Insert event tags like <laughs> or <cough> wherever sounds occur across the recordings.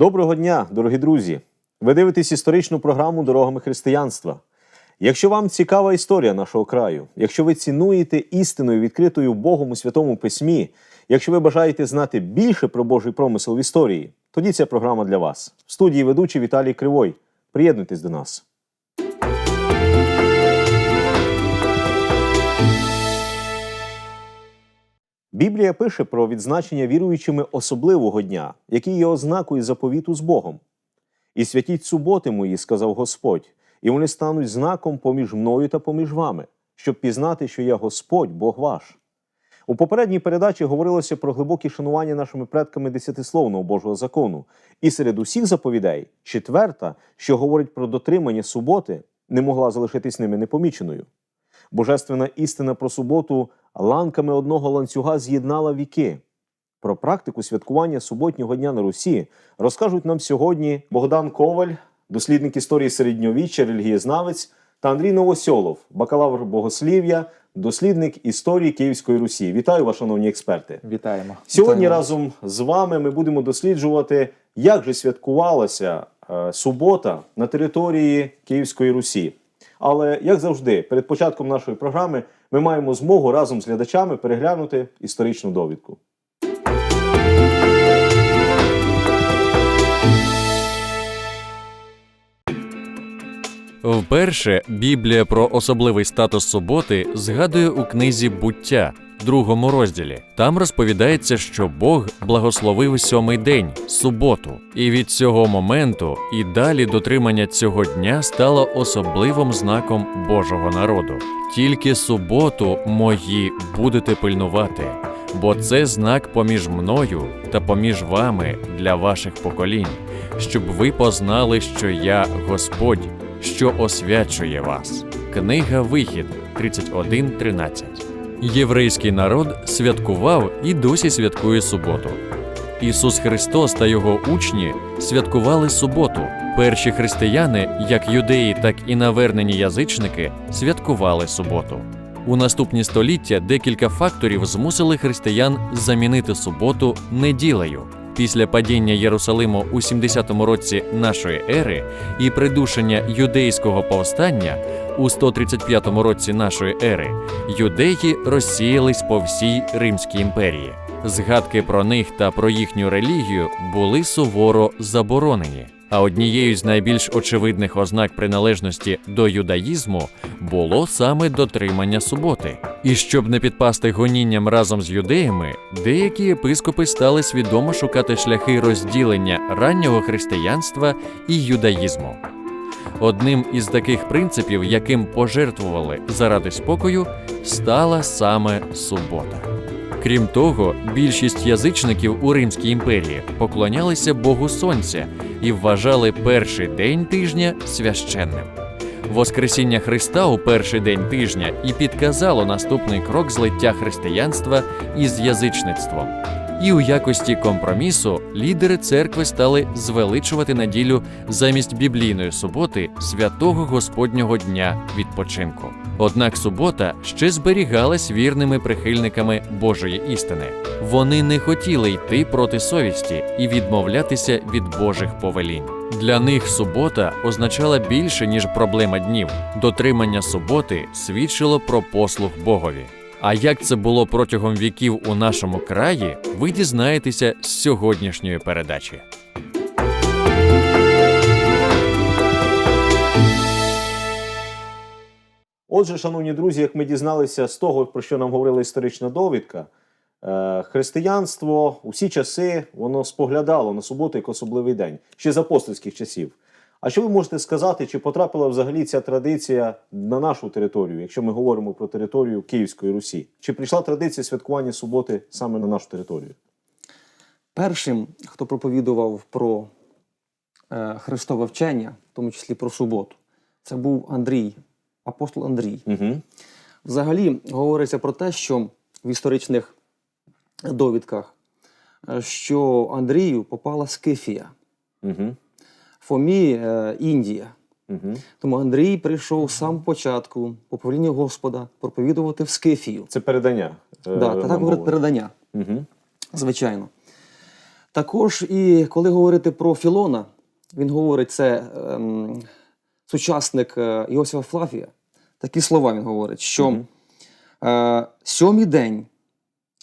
Доброго дня, дорогі друзі! Ви дивитесь історичну програму Дорогами християнства. Якщо вам цікава історія нашого краю, якщо ви цінуєте істиною, відкритою Богом у Святому Письмі, якщо ви бажаєте знати більше про Божий промисел в історії, тоді ця програма для вас. В студії ведучий Віталій Кривой. Приєднуйтесь до нас. Біблія пише про відзначення віруючими особливого дня, який є ознакою заповіту з Богом. І святіть суботи мої, сказав Господь, і вони стануть знаком поміж мною та поміж вами, щоб пізнати, що я Господь, Бог ваш. У попередній передачі говорилося про глибоке шанування нашими предками десятисловного Божого закону. І серед усіх заповідей четверта, що говорить про дотримання суботи, не могла залишитись ними непоміченою. Божественна істина про суботу ланками одного ланцюга з'єднала віки. Про практику святкування суботнього дня на Русі розкажуть нам сьогодні Богдан Коваль, дослідник історії середньовіччя, релігієзнавець, та Андрій Новосьолов, бакалавр богослів'я, дослідник історії Київської Русі. Вітаю вас, шановні експерти. Вітаємо. Сьогодні Вітаємо. разом з вами ми будемо досліджувати, як же святкувалася е, субота на території Київської Русі. Але як завжди, перед початком нашої програми ми маємо змогу разом з глядачами переглянути історичну довідку. Вперше Біблія про особливий статус суботи згадує у книзі Буття, другому розділі. Там розповідається, що Бог благословив сьомий день суботу, і від цього моменту і далі дотримання цього дня стало особливим знаком Божого народу. Тільки суботу мої будете пильнувати, бо це знак поміж мною та поміж вами для ваших поколінь, щоб ви познали, що я Господь що освячує вас. Книга Вихід 31.13. Єврейський народ святкував і досі святкує суботу. Ісус Христос та його учні святкували суботу. Перші християни, як юдеї, так і навернені язичники, святкували суботу. У наступні століття декілька факторів змусили християн замінити суботу неділею. Після падіння Єрусалиму у 70-му році нашої ери і придушення юдейського повстання у 135 році нашої ери юдеї розсіялись по всій Римській імперії. Згадки про них та про їхню релігію були суворо заборонені. А однією з найбільш очевидних ознак приналежності до юдаїзму було саме дотримання суботи. І щоб не підпасти гонінням разом з юдеями, деякі єпископи стали свідомо шукати шляхи розділення раннього християнства і юдаїзму. Одним із таких принципів, яким пожертвували заради спокою, стала саме субота. Крім того, більшість язичників у Римській імперії поклонялися Богу Сонця і вважали перший день тижня священним. Воскресіння Христа у перший день тижня і підказало наступний крок злиття християнства із язичництвом. І у якості компромісу лідери церкви стали звеличувати неділю замість біблійної суботи святого Господнього дня відпочинку. Однак субота ще зберігалась вірними прихильниками Божої істини. Вони не хотіли йти проти совісті і відмовлятися від Божих повелінь. Для них субота означала більше ніж проблема днів. Дотримання суботи свідчило про послуг Богові. А як це було протягом віків у нашому краї, ви дізнаєтеся з сьогоднішньої передачі. Отже, шановні друзі, як ми дізналися з того, про що нам говорила історична довідка, е, християнство у всі часи воно споглядало на суботу як особливий день, ще з апостольських часів. А що ви можете сказати, чи потрапила взагалі ця традиція на нашу територію, якщо ми говоримо про територію Київської Русі? Чи прийшла традиція святкування суботи саме на нашу територію? Першим, хто проповідував про е, Христове вчення, в тому числі про суботу, це був Андрій, апостол Андрій. Угу. Взагалі говориться про те, що в історичних довідках, е, що Андрію попала Скифія, Угу. Фомі е, Індія. Угу. Тому Андрій прийшов з самого початку по повелінню Господа проповідувати в Скифію. Це передання. е, Да, та так говорить передання. Угу. Звичайно. Також і коли говорити про Філона, він говорить, це ем, сучасник е, Іосифа Флавія. Такі слова він говорить, що Мгм. е, сьомий день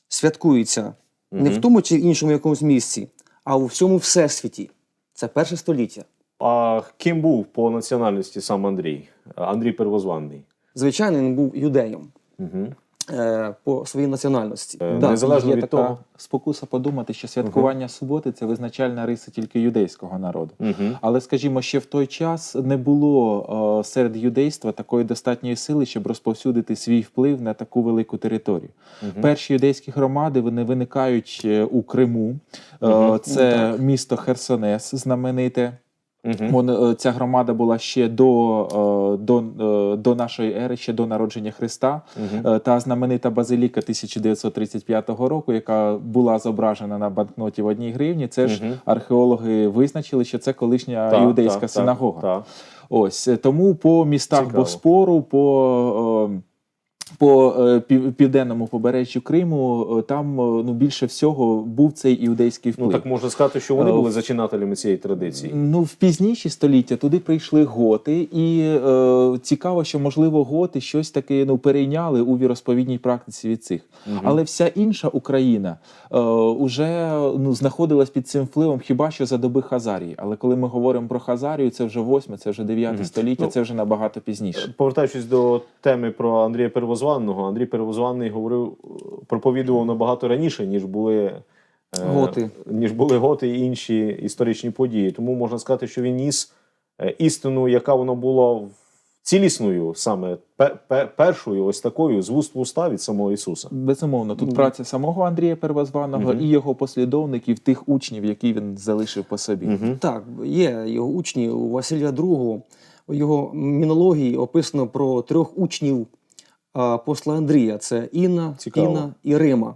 святкується не в тому чи іншому якомусь місці, а у всьому всесвіті. Це перше століття. А ким був по національності сам Андрій? Андрій Первозванний. Звичайно, він був юдеєм Угу. е, по своїй національності. Е, Да. незалежно є від така того. спокуса подумати, що святкування суботи це визначальна риса тільки юдейського народу. Угу. Але, скажімо, ще в той час не було е, серед юдейства такої достатньої сили, щоб розповсюдити свій вплив на таку велику територію. Перші юдейські громади вони виникають е, у Криму. Е, Мгм. Це Ну, так. місто Херсонес, знамените. Угу. Вон, ця громада була ще до, е, до, е, до нашої ери, ще до народження Христа. Угу. Та знаменита базиліка 1935 року, яка була зображена на банкноті в одній гривні. Це ж археологи визначили, що це колишня іудейська синагога. Так, Ось е, тому по містах Цікаво. Боспору, по, по е, південному побережжю Криму, е, там е, ну, більше всього був цей іудейський вплив. Ну так можна сказати, що вони були зачинателями цієї традиції. Ну, в пізніші століття туди прийшли готи, і е, цікаво, що можливо готи щось таке ну перейняли у віросповідній практиці від цих. Мгм. Але вся інша Україна е, уже ну знаходилась під цим впливом, хіба що за доби Хазарії. Але коли ми говоримо про Хазарію, це вже восьме, це вже дев'яте Мгм. століття, Ну, це вже набагато пізніше. Повертаючись до теми про Андрія Первозванного, Андрій Первозванний говорив, проповідував набагато раніше, ніж були е, Готи. ніж були готи і інші історичні події. Тому можна сказати, що він ніс е, істину, яка вона була цілісною, саме пе- пе- першою, ось такою з вуст в уста від самого Ісуса. Безумовно, тут праця самого Андрія Первозваного Мгм. і його послідовників, тих учнів, які він залишив по собі. Мгм. Так, є його учні у Василя II, у його мінології описано про трьох учнів апостола Андрія: це Інна, Цікаво. Інна і Рима,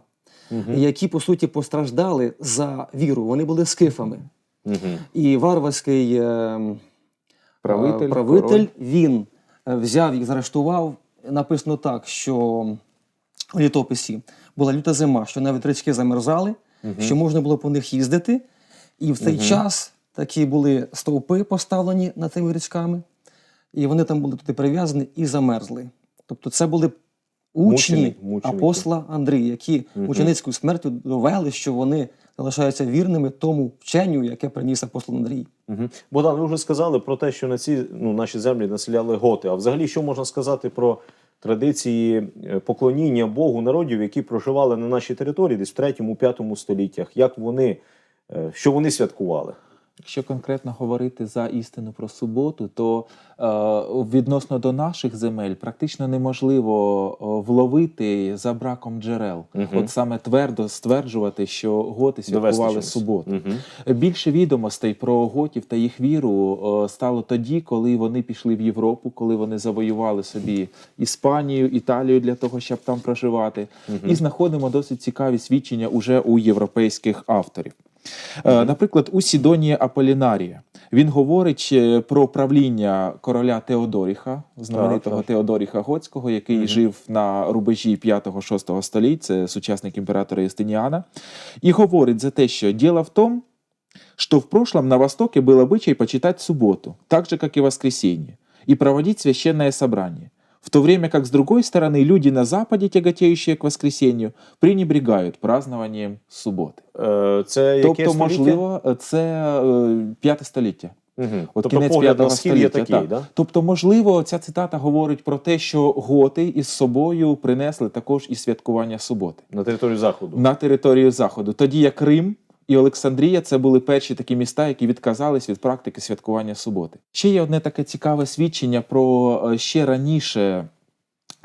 Мгм. які по суті постраждали за віру. Вони були скифами. Мгм. І варварський е, Правитель, е, правитель король. він е, взяв їх, заарештував. Написано так, що у літописі була люта зима, що навіть річки замерзали, що можна було по них їздити. І в цей час такі були стовпи поставлені над цими річками, і вони там були туди прив'язані і замерзли. Тобто це були учні Мученик- мученики. апостола Андрія, які Мгм. мученицькою смертю довели, що вони залишаються вірними тому вченню, яке приніс апостол Андрій. Мгм. Богдан, ви вже сказали про те, що на ці ну, наші землі населяли готи. А взагалі, що можна сказати про традиції е, поклоніння Богу народів, які проживали на нашій території десь в 3-5 століттях? Як вони, е, що вони святкували? Якщо конкретно говорити за істину про суботу, то е, відносно до наших земель практично неможливо вловити за браком джерел. Мгм. От саме твердо стверджувати, що готи святкували суботу. Мгм. Більше відомостей про готів та їх віру стало тоді, коли вони пішли в Європу, коли вони завоювали собі Іспанію, Італію для того, щоб там проживати, і знаходимо досить цікаві свідчення уже у європейських авторів. Е, Наприклад, у Сідонії Аполінарія він говорить е, про правління короля Теодоріха, знаменитого так. Теодоріха Готського, який жив на рубежі 5-6 століть, це сучасник імператора Юстиніана, і говорить за те, що діло в тому, что в прошлом на Востоке был обычай почитать субботу, так же, как и воскресенье, и проводить священное собрание, в то время как, с другой стороны, люди на Западе, тяготеющие к воскресенью, пренебрегают празднованием субботи. Е, Це яке Тобто, століття? можливо, це е, п'яте століття. Мгм. От тобто кінець погляд на п'ятого схід є століття. такий, так. да? Тобто, можливо, ця цитата говорить про те, що готи із собою принесли також і святкування суботи на територію Заходу. на територію Заходу. Тоді як Рим і Олександрія це були перші такі міста, які відказались від практики святкування суботи. Ще є одне таке цікаве свідчення про е, ще раніше.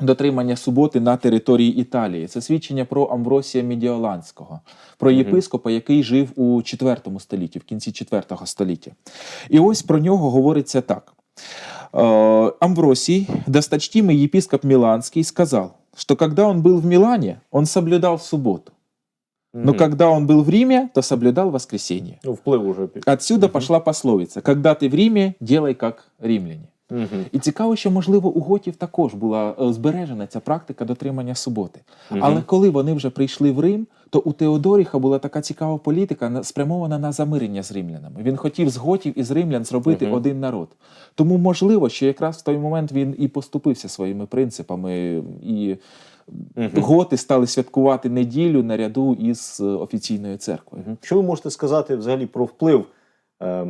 Дотримання суботи на території Італії це свідчення про Амвросія Медіоланського, про Мгм. єпископа, який жив у IV столітті, в кінці IV століття. І ось про нього говориться так: Э, Амвросий, досточтимый епископ Миланский, сказал, что когда он был в Милане, он соблюдал субботу. Но когда он был в Риме, то соблюдал воскресенье. Ну, вплив уже. Отсюда пошла пословица: когда ты в Риме, делай как римляне. Мгм. І цікаво, що можливо у готів також була е, збережена ця практика дотримання суботи. Мгм. Але коли вони вже прийшли в Рим, то у Теодоріха була така цікава політика, спрямована на замирення з римлянами. Він хотів з готів і з римлян зробити Мгм. один народ. Тому можливо, що якраз в той момент він і поступився своїми принципами, і готи стали святкувати неділю наряду із е, офіційною церквою. Мгм. Що ви можете сказати взагалі про вплив е,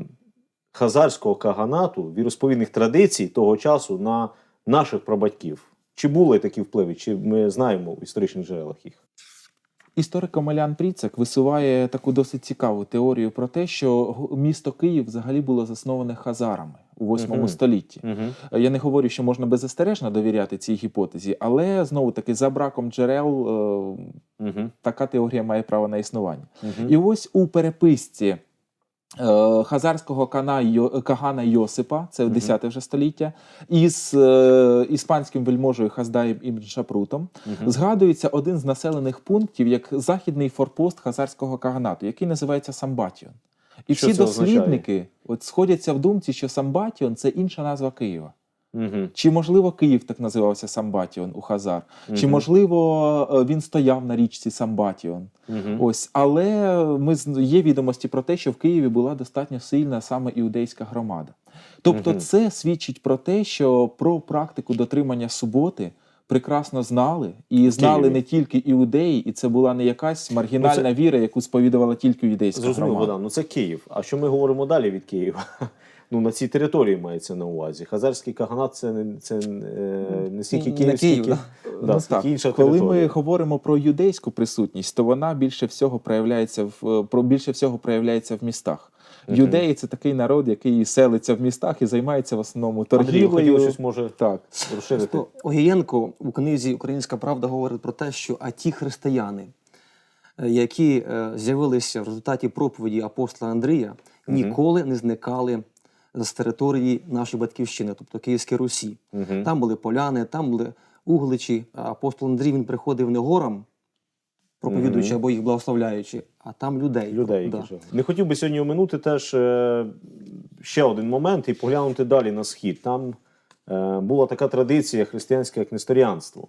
хазарського каганату, віросповідних традицій того часу на наших прабатьків? Чи були такі впливи, чи ми знаємо в історичних джерелах їх? Історик Омелян Пріцек висуває таку досить цікаву теорію про те, що місто Київ взагалі було засноване хазарами у 8 Мгм. столітті. Угу. Я не говорю, що можна беззастережно довіряти цій гіпотезі, але знову таки за браком джерел е, Угу. така теорія має право на існування. Угу. І ось у переписці е, хазарського кана, Йо- Кагана Йосипа, це в Мгм. 10 вже століття, із е, іспанським вельможею Хаздаєм Ібн Шапрутом, згадується один з населених пунктів як західний форпост хазарського каганату, який називається Самбатіон. І Що всі це означає? дослідники от сходяться в думці, що Самбатіон це інша назва Києва. Угу. Чи можливо Київ так називався Самбатіон у Хазар? Чи можливо е, він стояв на річці Самбатіон? Угу. Ось, але ми є відомості про те, що в Києві була достатньо сильна саме іудейська громада. Тобто, Мгм. це свідчить про те, що про практику дотримання суботи прекрасно знали, і знали Києві. не тільки іудеї, і це була не якась маргінальна віра, яку сповідувала тільки іудейська Зрозуміло, громада. Богдан, ну це Київ. А що ми говоримо далі від Києва? <laughs> Ну, на цій території мається на увазі. Хазарський каганат це не, це, е, не стільки Київ, скільки, да. да, Ну, скільки так. інша Коли територія. ми говоримо про юдейську присутність, то вона більше всього проявляється в про більше всього проявляється в містах. Юдеї це такий народ, який селиться в містах і займається в основному торгівлею. щось може Так. розширити. Огієнко у книзі Українська правда говорить про те, що а ті християни, е, які е, з'явилися в результаті проповіді апостола Андрія, ніколи не зникали з території нашої батьківщини, тобто Київської Русі. Мгм. Там були поляни, там були угличі. Апостол Андрій він приходив не горам, проповідуючи або їх благословляючи, а там людей. людей, які Да. Не хотів би сьогодні оминути теж е, ще один момент і поглянути далі на схід. Там е, була така традиція християнська, як несторіанство.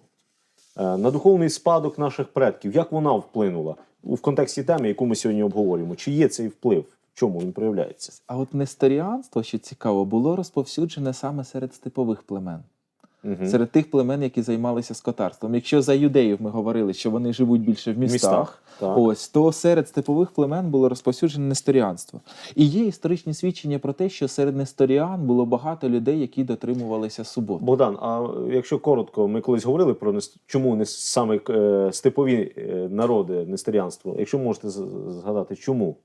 Е, на духовний спадок наших предків, як вона вплинула у в контексті теми, яку ми сьогодні обговорюємо? Чи є цей вплив? В чому він проявляється? А от несторіанство, що цікаво, було розповсюджене саме серед степових племен, Мгм. серед тих племен, які займалися скотарством. Якщо за юдеїв ми говорили, що вони живуть більше в містах, містах, ось то серед степових племен було розповсюджене несторіанство. І є історичні свідчення про те, що серед несторіан було багато людей, які дотримувалися суботи. Богдан, а якщо коротко, ми колись говорили про нес- чому не саме е, степові е, народи несторіанство. Якщо можете згадати, чому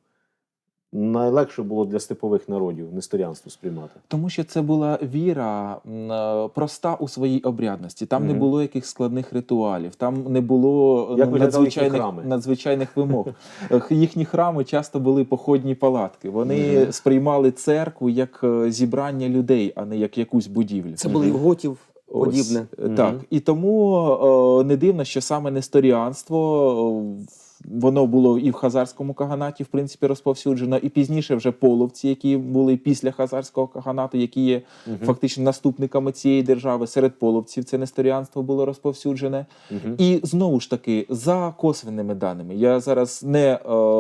найлегше було для степових народів несторіанство сприймати? Тому що це була віра е, проста у своїй обрядності. Там не було яких складних ритуалів, там не було Як ну, надзвичайних, надзвичайних вимог. <laughs> Їхні храми часто були походні палатки. Вони Мгм. сприймали церкву як е, зібрання людей, а не як якусь будівлю. Це були в готів Ось, подібне. е, Так. І тому е, не дивно, що саме несторіанство. Воно було і в хазарському каганаті, в принципі, розповсюджено, і пізніше вже половці, які були після хазарського каганату, які є фактично наступниками цієї держави. Серед половців це несторіанство було розповсюджене. Мгм. І знову ж таки, за косвенними даними, я зараз не е,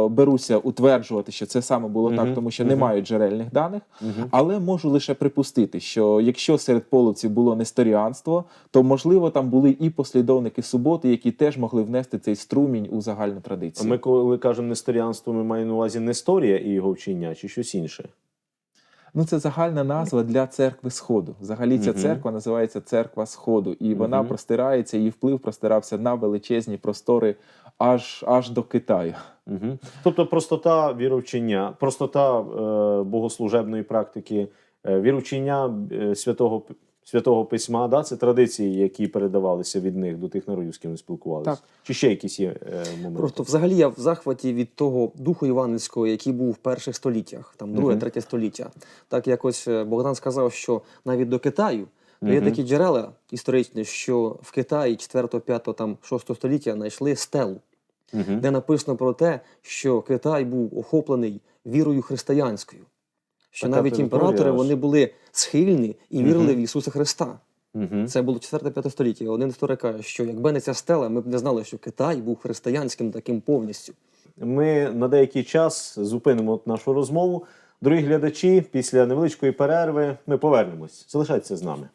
беруся утверджувати, що це саме було Мгм. так, тому що Мгм. немає джерельних даних. Мгм. Але можу лише припустити, що якщо серед половців було несторіанство, то можливо там були і послідовники суботи, які теж могли внести цей струмінь у загальну А. Ми, коли кажемо несторіанство, ми маємо на увазі Несторія і його вчення, чи щось інше? Ну це загальна назва для церкви Сходу. Взагалі ця церква називається Церква Сходу, і вона простирається, її вплив простирався на величезні простори аж аж до Китаю. Угу. Тобто простота віровчення, простота е, богослужебної практики, е, віровчення е, святого, святого письма, да? це традиції, які передавалися від них до тих народів, з ким вони спілкувалися. Так. Чи ще якісь є е, моменти? Просто взагалі я в захваті від того духу Іванівського, який був в перших століттях, там друге, третє століття. Так якось е, Богдан сказав, що навіть до Китаю є такі джерела історичні, що в Китаї 4, 5, там 6 століття знайшли стелу, де написано про те, що Китай був охоплений вірою християнською. Що Така навіть імператори аж. вони були схильні і вірили угу. в Ісуса Христа. Угу. Це було 4-5 століття. Один історик каже, що якби не ця стела, ми б не знали, що Китай був християнським таким повністю. Ми на деякий час зупинимо нашу розмову. Дорогі глядачі, після невеличкої перерви ми повернемось. Залишайтеся з нами.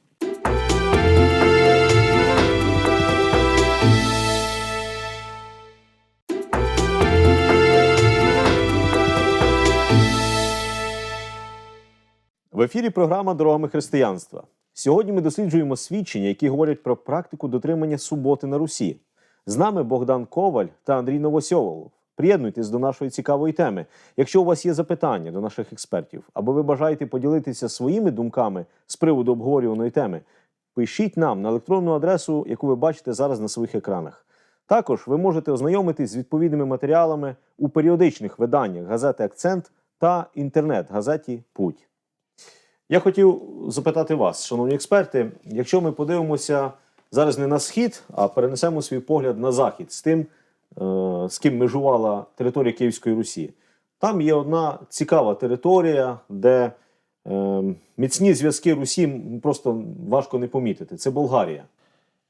В ефірі програма Дорогами християнства. Сьогодні ми досліджуємо свідчення, які говорять про практику дотримання суботи на Русі. З нами Богдан Коваль та Андрій Новосьоволов. Приєднуйтесь до нашої цікавої теми. Якщо у вас є запитання до наших експертів, або ви бажаєте поділитися своїми думками з приводу обговорюваної теми, пишіть нам на електронну адресу, яку ви бачите зараз на своїх екранах. Також ви можете ознайомитись з відповідними матеріалами у періодичних виданнях газети Акцент та інтернет-газеті Путь. Я хотів запитати вас, шановні експерти, якщо ми подивимося зараз не на схід, а перенесемо свій погляд на захід з тим, е, з ким межувала територія Київської Русі. Там є одна цікава територія, де е, міцні зв'язки Русі просто важко не помітити. Це Болгарія.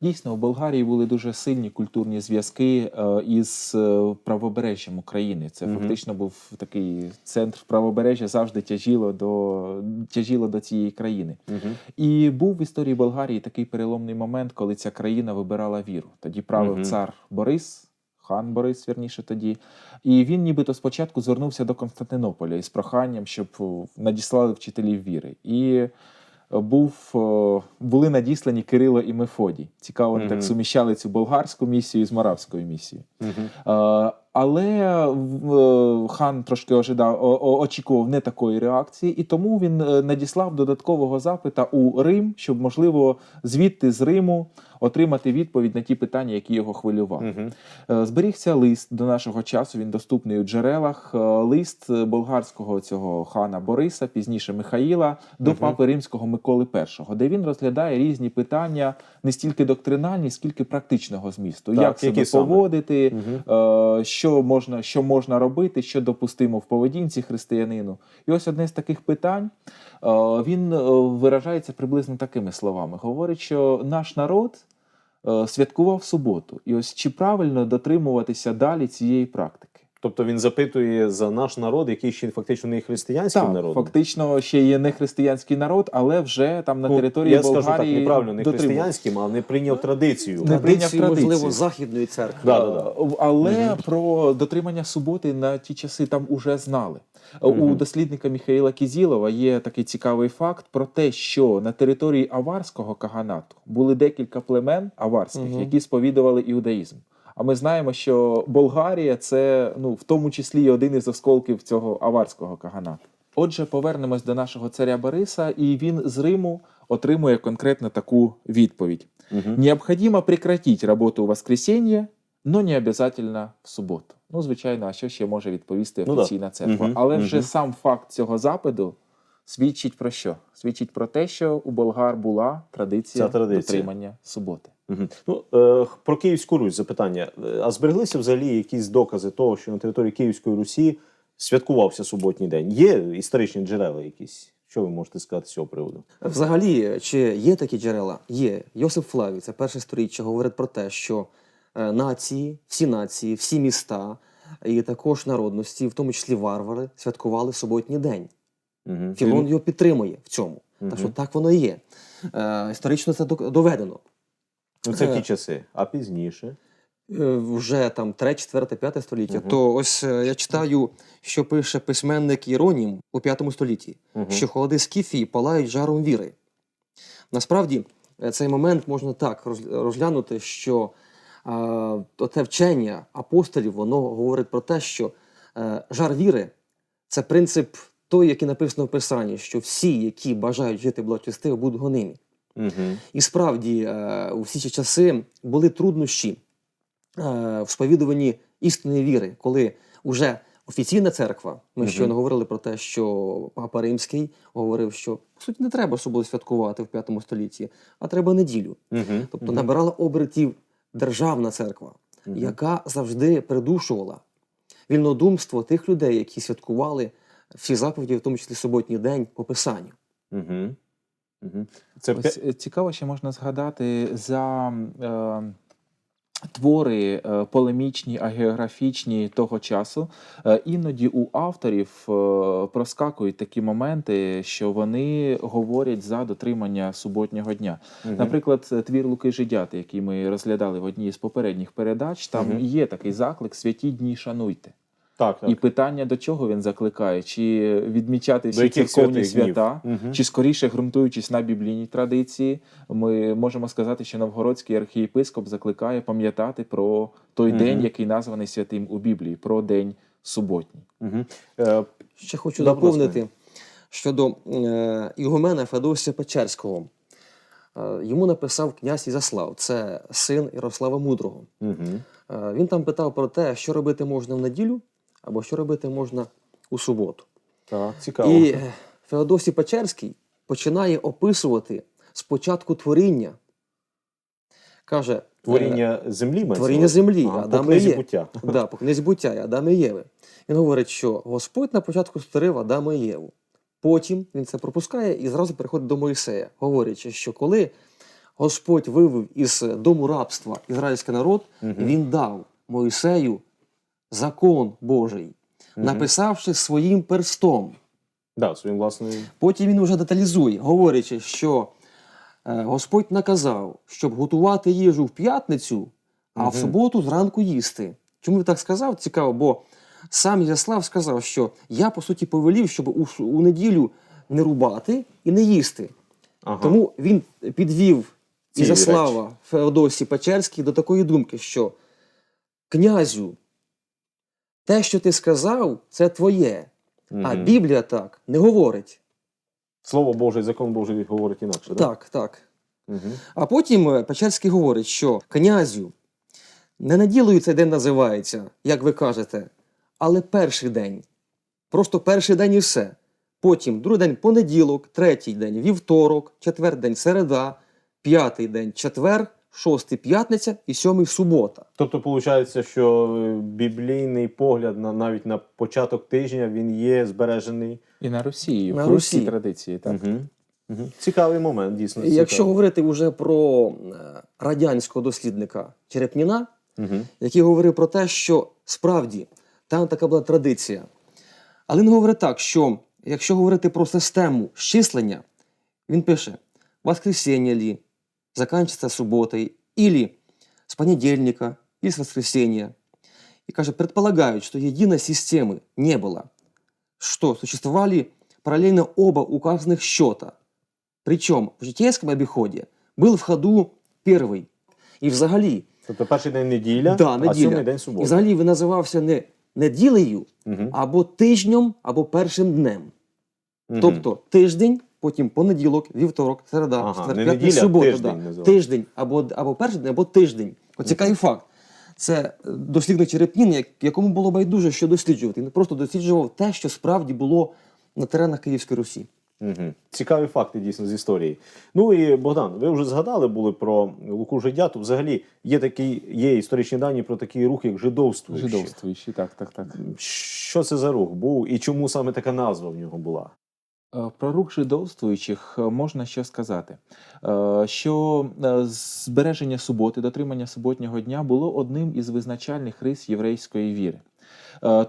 Дійсно, у Болгарії були дуже сильні культурні зв'язки е, із е, правобережжям України. Це Мгм. фактично був такий центр правобережжя, завжди тяжіло до, тяжіло до цієї країни. Угу. І був в історії Болгарії такий переломний момент, коли ця країна вибирала віру. Тоді правив Мгм. цар Борис, хан Борис, вірніше тоді. І він нібито спочатку звернувся до Константинополя із проханням, щоб надіслали вчителів віри. І був, були надіслані Кирило і Мефодій. Цікаво, вони Мгм. так суміщали цю болгарську місію з моравською місією. Mm -hmm. Але е, хан трошки ожидав, очікував не такої реакції, і тому він е, надіслав додаткового запита у Рим, щоб, можливо, звідти з Риму отримати відповідь на ті питання, які його хвилювали. Угу. Зберігся лист до нашого часу. Він доступний у джерелах. Е, Лист е, болгарського цього хана Бориса, пізніше Михаїла, до Мгм. папи римського Миколи І, де він розглядає різні питання не стільки доктринальні, скільки практичного змісту. Так, як себе саме? поводити, Угу. що можна, що можна робити, що допустимо в поведінці християнину. І ось одне з таких питань. Він виражається приблизно такими словами: говорить, що наш народ святкував суботу, і ось чи правильно дотримуватися далі цієї практики? Тобто він запитує за наш народ, який ще фактично не є християнським Так, народом. фактично ще є не християнський народ, але вже там на Ну, території я Болгарії скажу так, неправильно, не дотримувався. християнським, а не прийняв традицію. Не прийняв Традиції, можливо, західної церкви. Да, да, да. Але про дотримання суботи на ті часи там уже знали. Е, У дослідника Михаїла Кізілова є такий цікавий факт про те, що на території аварського каганату були декілька племен аварських, Мгм. які сповідували іудаїзм. А ми знаємо, що Болгарія це ну в тому числі один із осколків цього аварського каганату. Отже, повернемось до нашого царя Бориса, і він з Риму отримує конкретно таку відповідь. Угу. Необходимо прекратить работу у воскресенье, но не обязательно в суботу. Ну, звичайно, а що ще може відповісти Ну да. офіційна церква? Мгм, Але вже сам факт цього запиту свідчить про що? Свідчить про те, що у болгар була традиція, традиція. дотримання суботи. Угу. Ну, е, про Київську Русь запитання. Е, А збереглися взагалі якісь докази того, що на території Київської Русі святкувався суботній день? Є історичні джерела якісь? Що ви можете сказати з цього приводу? Взагалі, чи є такі джерела? Є. Йосип Флавій, це перше сторіччя, говорить про те, що е, нації, всі нації, всі міста і також народності, в тому числі варвари, святкували суботній день. Угу. Філон його підтримує в цьому. Мгм. Так що так воно і є. Е, історично це доведено. Ну, це в ті часи, а пізніше. Е, вже там 3, 4, 5 століття, Мгм. то ось е, я читаю, що пише письменник Іронім у 5 столітті, Угу. що холоди Скіфії палають жаром віри. Насправді, е, цей момент можна так розглянути, що е, те вчення апостолів воно говорить про те, що е, жар віри це принцип той, який написано в Писанні, що всі, які бажають жити благочестиво, будуть гонимі. Угу. І справді, е, у всі ці часи були труднощі е, в сповідуванні істинної віри, коли вже офіційна церква, ми Мгм. щойно говорили про те, що Папа Римський говорив, що по суті не треба суботу святкувати в п'ятому столітті, а треба неділю. Угу. Тобто набирала обертів державна церква, Мгм. яка завжди придушувала вільнодумство тих людей, які святкували всі заповіді, в тому числі суботній день, по писанню. Угу. Угу. Це Ось е, цікаво, ще можна згадати за е, твори е, полемічні, агеографічні того часу. Е, іноді у авторів е, проскакують такі моменти, що вони говорять за дотримання суботнього дня. Мгм. Наприклад, твір Луки Жидяти, який ми розглядали в одній з попередніх передач, там Мгм. є такий заклик Святі дні шануйте. Так, так. І питання до чого він закликає? Чи відмічати всі церковні свята, Мгм. чи скоріше ґрунтуючись на біблійній традиції, ми можемо сказати, що новгородський архієпископ закликає пам'ятати про той Мгм. день, який названий святим у Біблії, про день суботній. Угу. Е, Ще хочу доповнити щодо е, Ігумена Феодосія Печерського. Е, йому написав князь Ізяслав, це син Ярослава Мудрого. угу. Він там питав про те, що робити можна в неділю або що робити можна у суботу. Так, цікаво. І е, Феодосій Печерський починає описувати спочатку творіння. Каже, е, Творіння землі ми творіння землі, ага, по Адам і книзі буття. Да, по книзі буття Адама і Єви. Він говорить, що Господь на початку створив Адама і Єву. Потім він це пропускає і зразу переходить до Моїсея, говорячи, що коли Господь вивів із дому рабства ізраїльський народ, Мгм. він дав Моїсею закон Божий, написавши своїм перстом. Да, своїм власним. Потім він вже деталізує, говорячи, що е, Господь наказав, щоб готувати їжу в п'ятницю, а в суботу зранку їсти. Чому він так сказав? Цікаво, бо сам Яслав сказав, що я по суті повелів, щоб у, у неділю не рубати і не їсти. Ага. Тому він підвів Ізяслава Феодосій Печерський до такої думки, що князю, те, що ти сказав, це твоє. А Мгм. Біблія так не говорить. Слово Боже, і закон Божий говорить інакше. Да? Так, так. Угу. А потім е, Печерський говорить, що князю не неділею цей день називається, як ви кажете, але перший день. Просто перший день і все. Потім другий день понеділок, третій день вівторок, четвертий день середа, п'ятий день четвер, шостий п'ятниця і сьомий субота. Тобто, виходить, що е, біблійний погляд на навіть на початок тижня він є збережений. І на Росії, На в Русі. традиції. Так? Угу. Угу. Цікавий момент, дійсно. І якщо говорити вже про е, радянського дослідника Черепніна, Угу. який говорив про те, що справді там така була традиція. Але він говорить так, що якщо говорити про систему щислення, він пише: воскресенье ли, заканчивается субботой, или с понедельника, или с воскресенья. И, каже, предполагают, что единой системы не было, что существовали параллельно оба указанных счета. Причем в житейском обиходе был в ходу первый. І взагалі, Тобто перший день неділя, Да, а неділя. сьомий день і субота. взагалі він називався не неділею, Угу. або тижнем, або першим днем. Угу. Тобто тиждень, потім понеділок, вівторок, середа, Ага, четвер, не п'ятниця, неділя, а субота. тиждень да. називається. Тиждень або, або перший день, або тиждень. От цікавий факт. Це е, дослідник Черепнін, як- якому було байдуже, що досліджувати. Він просто досліджував те, що справді було на теренах Київської Русі. Угу. Цікаві факти дійсно з історії. Ну і Богдан, ви вже згадали були про Луку Жидяту. Взагалі є такі, є історичні дані про такий рух, як жидовство. Жидовствуючі, так, так, так. Що це за рух був і чому саме така назва в нього була? Е, Про рух жидовствуючих е, можна що сказати, Е, що збереження суботи, дотримання суботнього дня було одним із визначальних рис єврейської віри.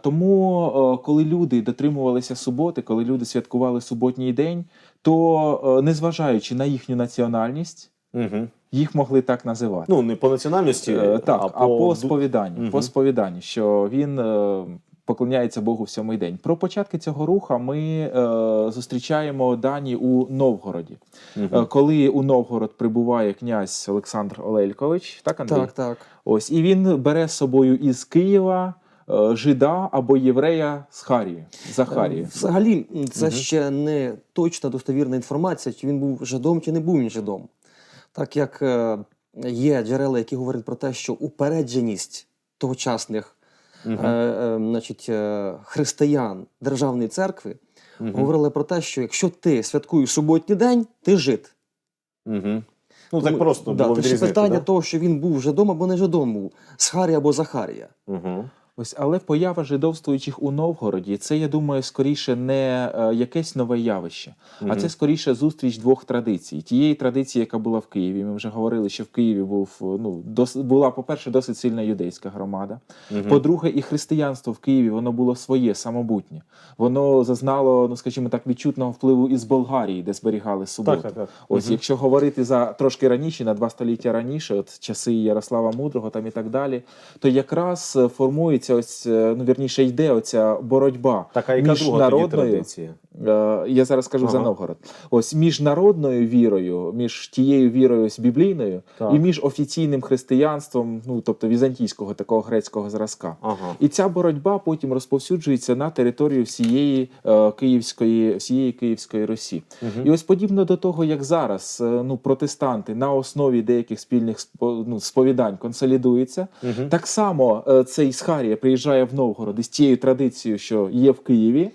Тому, коли люди дотримувалися суботи, коли люди святкували суботній день, то, незважаючи на їхню національність, Угу. їх могли так називати. Ну, не по національності, так, а по, ду- сповіданню, Мгм. по сповіданню, що він поклоняється Богу в сьомий день. Про початки цього руха ми е, зустрічаємо дані у Новгороді. Е, коли у Новгород прибуває князь Олександр Олелькович, так Андрій? Так, так. Ось і він бере з собою із Києва е, жида або єврея з Харії, Захарії. Е, Взагалі, це Мгм. ще не точна достовірна інформація, чи він був жидом, чи не був він жидом. Так як е, є джерела, які говорять про те, що упередженість тогочасних Мгм. е, е, значить, е, християн Державної церкви Мгм. говорили про те, що якщо ти святкуєш суботній день, ти жид. Мгм. Ну, так Тому- просто да, було це питання да? того, що він був жидом або не жидом був, з Харія або Захарія. Угу. Ось, але поява жидовствуючих у Новгороді це, я думаю, скоріше не е, якесь нове явище, а це скоріше зустріч двох традицій. Тієї традиції, яка була в Києві. Ми вже говорили, що в Києві був ну дос, була, по-перше, досить сильна юдейська громада. По-друге, і християнство в Києві воно було своє, самобутнє. Воно зазнало, ну скажімо так, відчутного впливу із Болгарії, де зберігали суботу. так, так. Ось, якщо говорити за трошки раніше, на два століття раніше, от часи Ярослава Мудрого там і так далі, то якраз е, формується ось, е, ну вірніше, йде оця боротьба Така яка між друга тоді народною. традиція? Е, Я зараз кажу за Новгород. Ось між народною вірою, між тією вірою ось біблійною, Так. і між офіційним християнством, ну тобто візантійського такого грецького зразка. Ага. І ця боротьба потім розповсюджується на територію всієї е, Київської, всієї Київської Русі. І ось подібно до того, як зараз е, ну, протестанти на основі деяких спільних ну, сповідань консолідуються, так само е, цей Схарія приїжджає в Новгород із тією традицією, що є в Києві.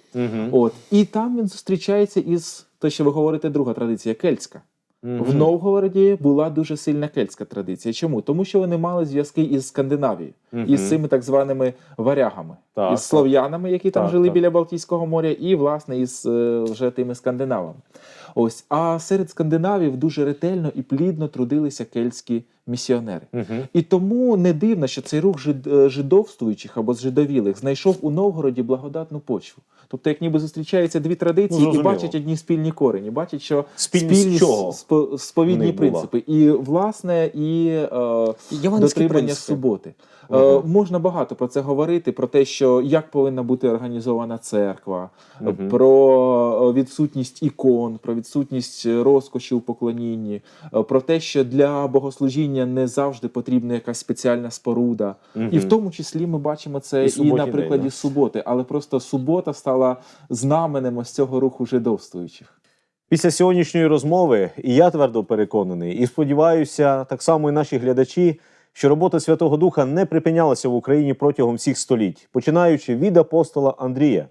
От, і там він зустрічається із те, що ви говорите, друга традиція кельтська. В Новгороді була дуже сильна кельтська традиція. Чому? Тому що вони мали зв'язки із Скандинавією, із цими так званими варягами, Так, із слов'янами, які там жили так. біля Балтійського моря, і власне із е, вже тими скандинавами. Ось, а серед скандинавів дуже ретельно і плідно трудилися кельтські місіонери. І тому не дивно, що цей рух жид, е, жидовствуючих або зжидовілих знайшов у Новгороді благодатну почву. Тобто, як ніби зустрічаються дві традиції Ну, і бачать одні спільні корені, бачать, що Спільність спільні чого спо- сповідні принципи, і власне і е, дотримання принципи. суботи. Е, можна багато про це говорити, про те, що як повинна бути організована церква, е, про е, відсутність ікон, про відсутність е, розкоші у поклонінні, е, про те, що для богослужіння не завжди потрібна якась спеціальна споруда. І в тому числі ми бачимо це І і, на прикладі да. суботи, але просто субота стала знаменем ось цього руху жидовствуючих. Після сьогоднішньої розмови і я твердо переконаний, і сподіваюся, так само і наші глядачі, що робота Святого Духа не припинялася в Україні протягом всіх століть, починаючи від апостола Андрія.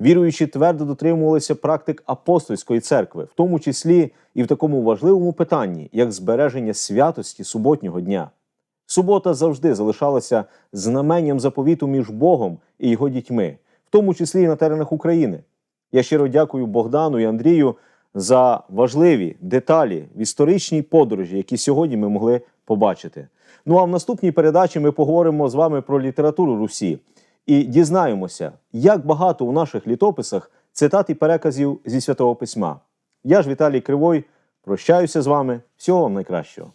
Віруючі твердо дотримувалися практик апостольської церкви, в тому числі і в такому важливому питанні, як збереження святості суботнього дня. Субота завжди залишалася знаменням заповіту між Богом і його дітьми, в тому числі і на теренах України. Я щиро дякую Богдану і Андрію за важливі деталі в історичній подорожі, які сьогодні ми могли побачити. Ну а в наступній передачі ми поговоримо з вами про літературу Русі і дізнаємося, як багато у наших літописах цитат і переказів зі святого письма. Я ж Віталій Кривой прощаюся з вами. Всього вам найкращого.